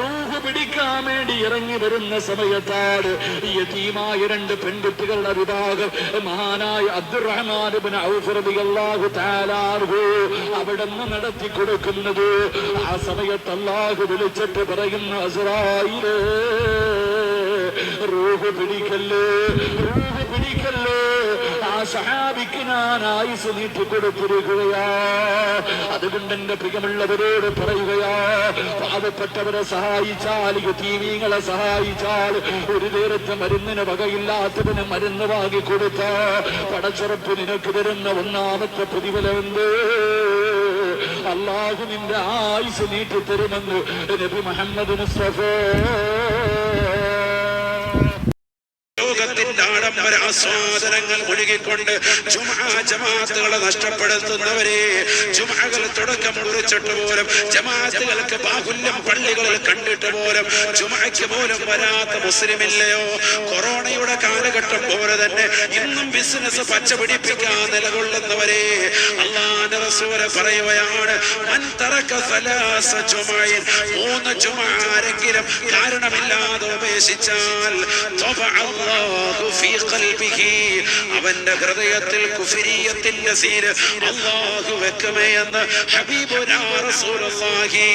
റൂഹ് പിടിക്കാൻ വേണ്ടി ഇറങ്ങി വരുന്ന സമയത്താണ് യതീമായ രണ്ട് പെൺകുട്ടികളുടെ വിഭാഗം മഹാനായ അബ്ദുറഹ്മാൻ അവിടെ നിന്ന് നടത്തി കൊടുക്കുന്നത്. ആ സമയത്ത് അല്ലാഹു വിളിച്ചിട്ട് പറയുന്ന അസുറായി റൂഹ് പിടിക്കല്ലേ? റൂഹ് സഹാബിക്ക് ഞാൻ ആയുസ് നീട്ടി കൊടുത്തിരിക്കുകയാ. അതുകൊണ്ട് എന്റെ പ്രിയമുള്ളവരോട് പറയുകയാ പാവപ്പെട്ടവരെ സഹായിച്ചാൽ യുദ്ധീവീങ്ങളെ സഹായിച്ചാൽ ഒരു നേരത്തെ മരുന്നിന് വകയില്ലാത്തതിന് മരുന്ന് വാങ്ങിക്കൊടുത്ത പടച്ചുറപ്പ് നിനക്ക് തരുന്ന ഒന്നാമത്തെ പ്രതിഫലം എന്ത് അള്ളാഹു നിന്റെ ആയുസ് നീട്ടി തരുമെന്ന് നബി മുഹമ്മദ് മുസ്തഫ ലോകത്തിന്റെ ആഡംബര ആസ്വാദനങ്ങൾ മുഴുകിക്കൊണ്ട് ജുമാ ജമാഅത്തുകളെ നഷ്ടപ്പെടുത്തുന്നവരെ ജുമാകൾ തുടക്കം കുറിച്ചിട്ട് പോലും ജമാഅത്തുകൾക്ക് ബാഹുല്യം പള്ളികളിൽ കണ്ടിട്ട് പോലും ജുമയ്ക്ക് പോലും വരാത്ത മുസ്ലിമില്ലയോ? കൊറോണയുടെ കാലഘട്ടം പോലെ തന്നെ ഇന്നും ബിസിനസ് പച്ച പിടിപ്പിക്കാൻ നിലകൊള്ളുന്നവരെ അള്ളാന്റെ പറയുകയാണ് മൂന്ന് ചുമ ആരെങ്കിലും കാരണമില്ലാതെ ഉപേക്ഷിച്ചാൽ അവന്റെ ഹൃദയത്തിൽ കുഫിരിയത്തിന്റെ സീര് അള്ളാഹു വെക്കമേ എന്ന് ഹബീബുനാ റസൂലുള്ളാഹി.